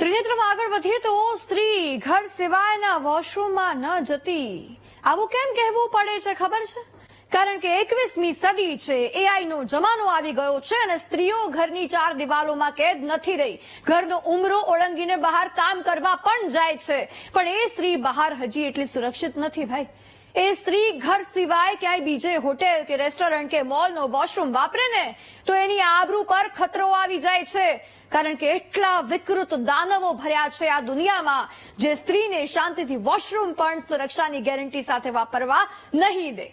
ત્રિનેત્રમાં આગળ વધીએ તો સ્ત્રી ઘર સિવાયના વોશરૂમમાં ન જતી. આવું કેમ કહેવું પડે છે ખબર છે? કારણ કે એકવીસમી સદી છે એઆઈ નો જમાનો આવી ગયો છે અને સ્ત્રીઓ ઘરની ચાર દિવાલોમાં કેદ નથી રહી. ઘરનો ઉમરો ઓળંગીને બહાર કામ કરવા પણ જાય છે. પણ એ સ્ત્રી બહાર હજી એટલી સુરક્ષિત નથી ભાઈ. એ સ્ત્રી ઘર સિવાય ક્યાંય બીજે હોટેલ કે રેસ્ટોરન્ટ કે મોલનો વોશરૂમ વાપરે ને તો એની આબરૂ પર ખતરો આવી જાય છે. કારણ કે એટલા વિકૃત દાનવો ભર્યા છે આ દુનિયામાં જે સ્ત્રીને શાંતિથી વોશરૂમ પણ સુરક્ષાની ગેરંટી સાથે વાપરવા નહીં દે.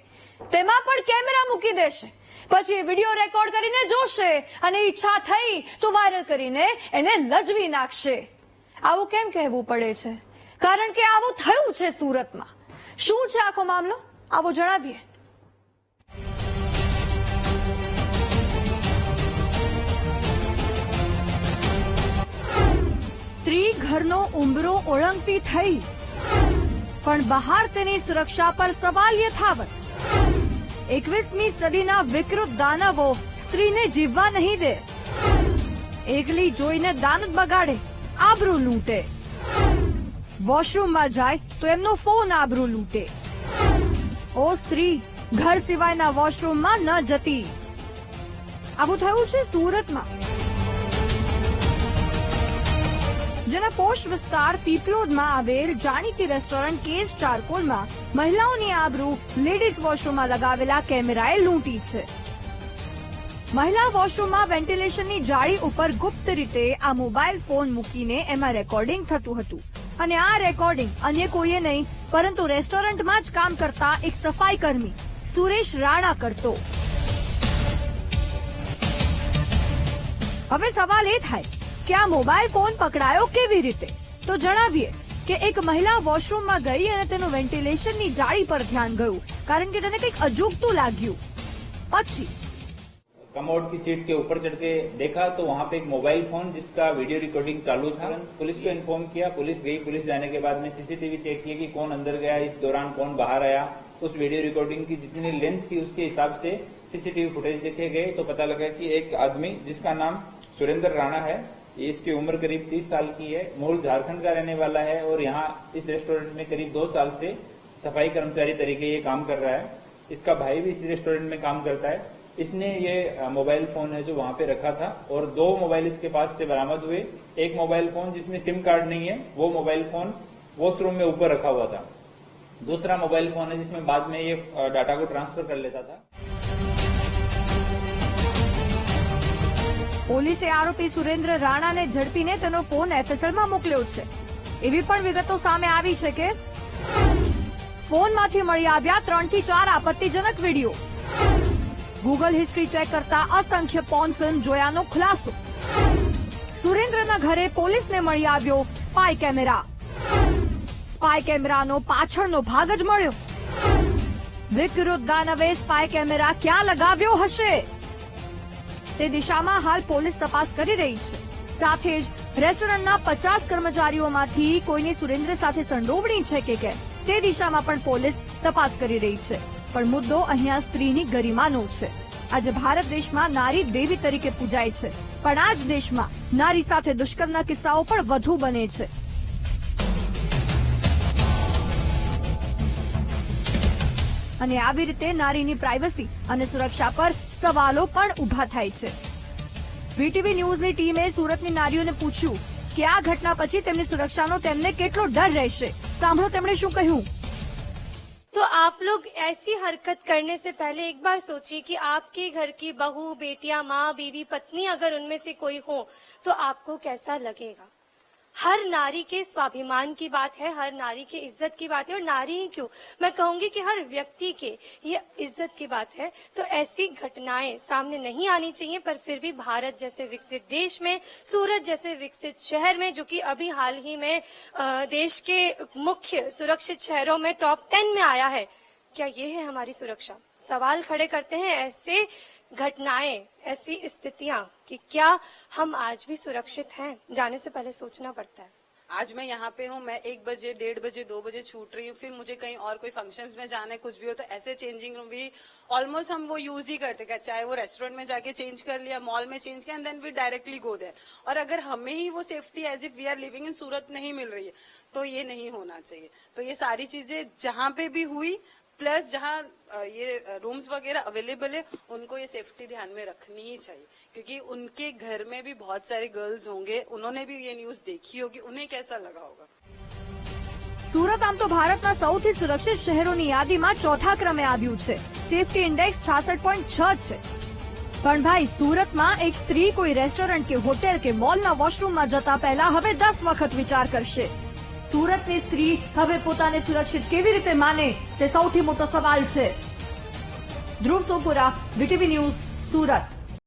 તેમાં પણ કેમેરા મૂકી દેશે. પછી વીડિયો રેકોર્ડ કરીને જોશે અને ઈચ્છા થઈ તો વાયરલ કરીને એને લજવી નાખશે. આવું કેમ કહેવું પડે છે? કારણ કે આવું થયું છે સુરતમાં. શું છે આખો મામલો? આવો જણાવીએ. સ્ત્રી ઘરનો ઉંબરો ઓળંગતી થઈ, પણ બહાર તેની સુરક્ષા પર સવાલ યથાવત. એકવીસમી સદીના વિકૃત દાનવો સ્ત્રીને જીવવા નહીં દે. એકલી જોઈને દાનત બગાડે, આબરૂ લૂંટે. વોશરૂમમાં જાય તો એમનો ફોન આબરૂ લૂંટે. ઓ સ્ત્રી, ઘર સિવાયના વોશરૂમમાં ન જતી. આવું થયું છે સુરતમાં. જેના પોશ વિસ્તાર પીપલોદમાં આવેલ જાણીતી રેસ્ટોરન્ટ કેસ ચારકોલમાં મહિલાઓની આબરૂ લેડીઝ વોશરૂમમાં લગાવેલા કેમેરાએ લૂંટી છે. મહિલા વોશરૂમમાં વેન્ટિલેશનની જાળી ઉપર ગુપ્ત રીતે આ મોબાઈલ ફોન મૂકીને એમાં રેકોર્ડિંગ થતું હતું. અને આ રેકોર્ડિંગ અન્ય કોઈએ નહીં, પરંતુ રેસ્ટોરન્ટમાં જ કામ કરતા એક સફાઈ કર્મી, સુરેશ રાણા કરતો. હવે સવાલ એ થાય કે આ મોબાઈલ ફોન પકડાયો કેવી રીતે? તો જણાવીએ કે એક મહિલા વોશરૂમમાં ગઈ અને તેનું વેન્ટિલેશનની જાળી પર ધ્યાન ગયું, કારણ કે તેને કંઈક અજુગતું લાગ્યું. પછી कमोड की सीट के ऊपर चढ़ के देखा तो वहाँ पे एक मोबाइल फ़ोन जिसका वीडियो रिकॉर्डिंग चालू था। पुलिस को इन्फॉर्म किया। पुलिस गई। पुलिस जाने के बाद में सीसीटीवी चेक किया कि कौन अंदर गया इस दौरान कौन बाहर आया। उस वीडियो रिकॉर्डिंग की जितनी लेंथ थी उसके हिसाब से सीसीटीवी फुटेज देखे गए। तो पता लगा कि एक आदमी जिसका नाम सुरेंद्र राणा है इसकी उम्र करीब 30 साल की है मूल झारखंड का रहने वाला है और यहाँ इस रेस्टोरेंट में करीब दो साल से सफ़ाई कर्मचारी तरीके ये काम कर रहा है। इसका भाई भी इस रेस्टोरेंट में काम करता है। इसने ये अ, मोबाइल फोन है जो वहाँ पे रखा था और दो मोबाइल इसके पास से बरामद हुए एक मोबाइल फोन जिसमें सिम कार्ड नहीं है वो मोबाइल फोन वॉशरूम में ऊपर रखा हुआ था दूसरा मोबाइल फोन है जिसमें बाद में ये अ, डाटा को ट्रांसफर कर लेता था પોલીસે આરોપી સુરેન્દ્ર રાણાને ઝડપીને તેનો ફોન એફએસએલમાં મોકલ્યો છે એવી પણ વિગતો સામે આવી છે કે ફોનમાંથી મળી આવ્યા ત્રણ થી ચાર આપત્તિજનક વિડીયો ગૂગલ હિસ્ટ્રી ચેક કરતા અસંખ્ય પોન ફિલ્મ જોયાનો ખુલાસો. સુરેન્દ્રના ઘરે પોલીસને મળી આવ્યો સ્પાય કેમેરા સ્પાય કેમેરાનો પાછળનો ભાગ જ મળ્યો. વિકૃત દાનવે સ્પાય કેમેરા ક્યાં લગાવ્યો હશે? તે દિશામાં હાલ પોલીસ તપાસ કરી રહી છે. સાથે જ રેસ્ટોરન્ટના પચાસ કર્મચારીઓમાંથી કોઈની સુરેન્દ્ર સાથે સંડોવણી છે કે કેમ? તે દિશામાં પણ પોલીસ તપાસ કરી રહી છે. પણ મુદ્દો અહીંયા સ્ત્રીની ગરિમાનો છે. આજે ભારત દેશમાં નારી દેવી તરીકે પૂજાય છે. પણ આ જ દેશમાં નારી સાથે દુષ્કર્મના કિસ્સાઓ પણ વધુ બને છે. અને આવી રીતે નારીની પ્રાઇવસી અને સુરક્ષા પર સવાલો પણ ઊભા થાય છે. વીટીવી ન્યૂઝની ટીમે સુરતની નારીઓને પૂછ્યું કે આ ઘટના પછી તેમની સુરક્ષાનો તેમને કેટલો ડર રહેશે? સાંભળો તેમણે શું કહ્યું. तो आप लोग ऐसी हरकत करने से पहले एक बार सोचिए कि आपके घर की बहू बेटियां माँ बीवी पत्नी अगर उनमें से कोई हो तो आपको कैसा लगेगा हर नारी के स्वाभिमान की बात है, हर नारी के इज़्ज़त की बात है, और नारी ही क्यों? मैं कहूँगी कि हर व्यक्ति के ये इज़्ज़त की बात है। तो ऐसी घटनाएँ सामने नहीं आनी चाहिए, पर फिर भी भारत जैसे विकसित देश में, सूरत जैसे विकसित शहर में, जो कि अभी हाल ही में देश के मुख्य सुरक्षित शहरों में टॉप टेन में आया है क्या ये है हमारी सुरक्षा? सवाल खड़े करते हैं ऐसे घटनाएँ, ऐसी स्थितियाँ कि क्या हम आज भी सुरक्षित हैं? जाने से पहले सोचना पड़ता है। आज मैं यहाँ पे हूँ, मैं एक बजे, डेढ़ बजे, दो बजे छूट रही हूँ, फिर मुझे कहीं और कोई फ़ंक्शंस में जाना है, कुछ भी हो तो ऐसे चेंजिंग रूम भी ऑलमोस्ट हम वो यूज़ ही करते हैं, चाहे वो रेस्टोरेंट में जाके चेंज कर लिया मॉल में चेंज किया and then we directly go there और अगर हमें ही वो safety as if we are living in Surat नहीं मिल रही है तो ये नहीं होना चाहिए। तो ये सारी चीज़ें जहाँ पे भी हुई प्लस जहाँ अ, ये रूम्स वगैरह अवेलेबल है उनको ये सेफ्टी ध्यान में रखनी ही चाहिए क्योंकि उनके घर में भी बहुत सारे गर्ल्स होंगे उन्होंने भी ये न्यूज देखी होगी उन्हें कैसा लगा होगा સુરત આમ તો ભારતના સૌથી સુરક્ષિત શહેરોની યાદીમાં ચોથા ક્રમે આવ્યું છે સેફટી ઇન્ડેક્સ છાસઠ પોઈન્ટ છ છે પણ ભાઈ સુરતમાં એક સ્ત્રી કોઈ રેસ્ટોરન્ટ કે હોટેલ કે મોલના વોશરૂમમાં જતા પહેલા હવે દસ વખત વિચાર કરશે સુરતની સ્ત્રી હવે પોતાને સુરક્ષિત કેવી રીતે માને, તે સૌથી મોટો સવાલ છે. Dhruv Sopura VTV news, Surat.